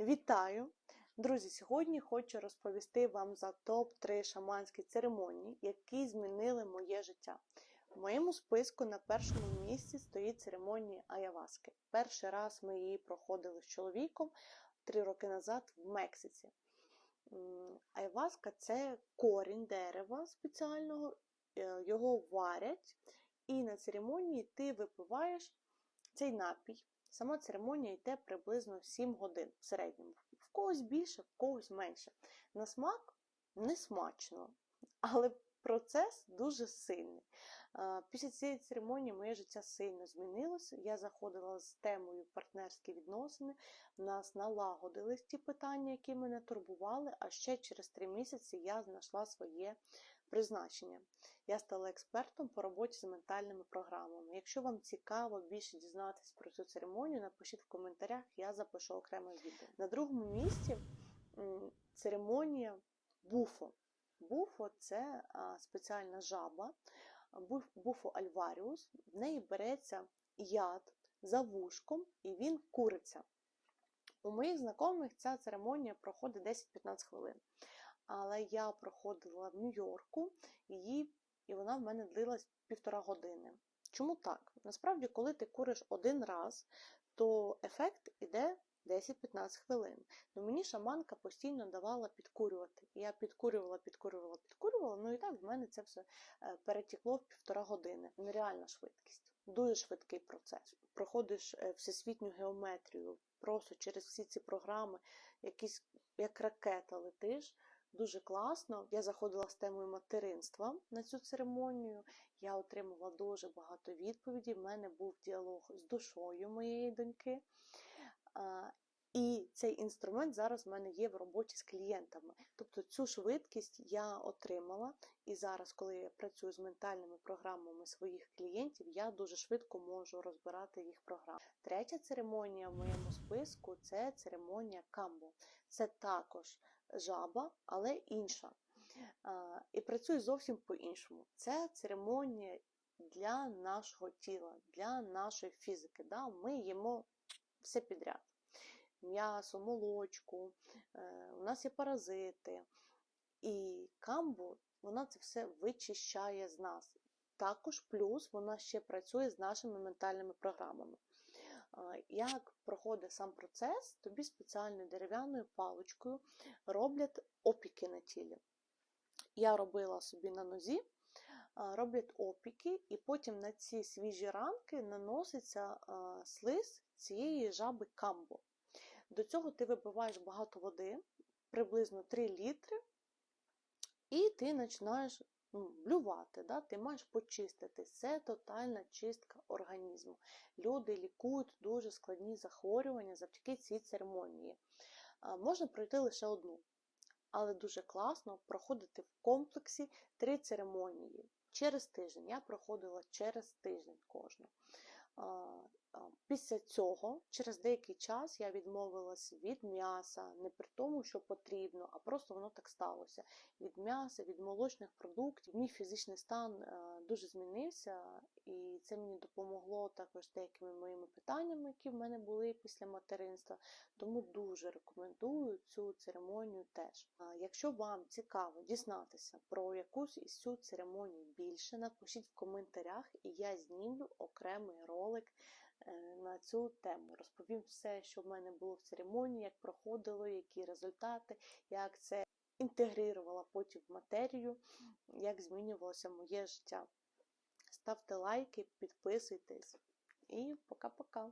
Вітаю! Друзі, сьогодні хочу розповісти вам за топ-3 шаманські церемонії, які змінили моє життя. В моєму списку на першому місці стоїть церемонія Аяваски. Перший раз ми її проходили з чоловіком три роки назад в Мексиці. Айваска це корінь дерева спеціального, е, його варять, і на церемонії ти випиваєш цей напій. Сама церемонія йде приблизно 7 годин в середньому. В когось більше, в когось менше. На смак не смачно, але процес дуже сильний. Після цієї церемонії моє життя сильно змінилося. Я заходила з темою партнерські відносини. В нас налагодились ті питання, які мене турбували, а ще через три місяці я знайшла своє призначення. Я стала експертом по роботі з ментальними програмами. Якщо вам цікаво більше дізнатися про цю церемонію, напишіть в коментарях, я запишу окреме відео. На другому місці церемонія буфо. Буфо це спеціальна жаба, буфо альваріус. В неї береться яд за вушком і він куриться. У моїх знайомих ця церемонія проходить 10-15 хвилин. Але я проходила в Нью-Йорку її, і вона в мене длилась півтора години. Чому так? Насправді, коли ти куриш один раз, то ефект іде 10-15 хвилин. Ну мені шаманка постійно давала підкурювати. Я підкурювала, підкурювала, підкурювала. Ну і так в мене це все е, перетекло в півтора години. Нереальна швидкість. Дуже швидкий процес. Проходиш е, всесвітню геометрію, просто через всі ці програми, якісь як ракета летиш. Дуже класно. Я заходила з темою материнства на цю церемонію. Я отримала дуже багато відповідей. В мене був діалог з душою моєї доньки. І цей інструмент зараз в мене є в роботі з клієнтами. Тобто цю швидкість я отримала, і зараз, коли я працюю з ментальними програмами своїх клієнтів, я дуже швидко можу розбирати їх програми. Третя церемонія в моєму списку це церемонія камбо. Це також жаба, але інша. І працює зовсім по-іншому. Це церемонія для нашого тіла, для нашої фізики. Да? Ми їмо все підряд. М'ясо, молочку, е, у нас є паразити. І камбу, вона це все вичищає з нас. Також плюс вона ще працює з нашими ментальними програмами. Як проходить сам процес, тобі спеціальною дерев'яною паличкою роблять опіки на тілі. Я робила собі на нозі, роблять опіки, і потім на ці свіжі ранки наноситься слиз цієї жаби камбо. До цього ти вибиваєш багато води, приблизно 3 літри, і ти починаєш блювати, да? ти маєш почистити. Це тотальна чистка організму. Люди лікують дуже складні захворювання завдяки цій церемонії. Можна пройти лише одну але дуже класно проходити в комплексі три церемонії. Через тиждень я проходила через тиждень кожну. Після цього, через деякий час, я відмовилась від м'яса, не при тому, що потрібно, а просто воно так сталося. Від м'яса, від молочних продуктів. Мій фізичний стан е, дуже змінився, і це мені допомогло також деякими моїми питаннями, які в мене були після материнства. Тому дуже рекомендую цю церемонію теж. Якщо вам цікаво дізнатися про якусь із цю церемонію більше, напишіть в коментарях, і я знімлю окремий ролик на цю тему. Розповім все, що в мене було в церемонії, як проходило, які результати, як це інтегрувала потім в матерію, як змінювалося моє життя. Ставте лайки, підписуйтесь і пока-пока!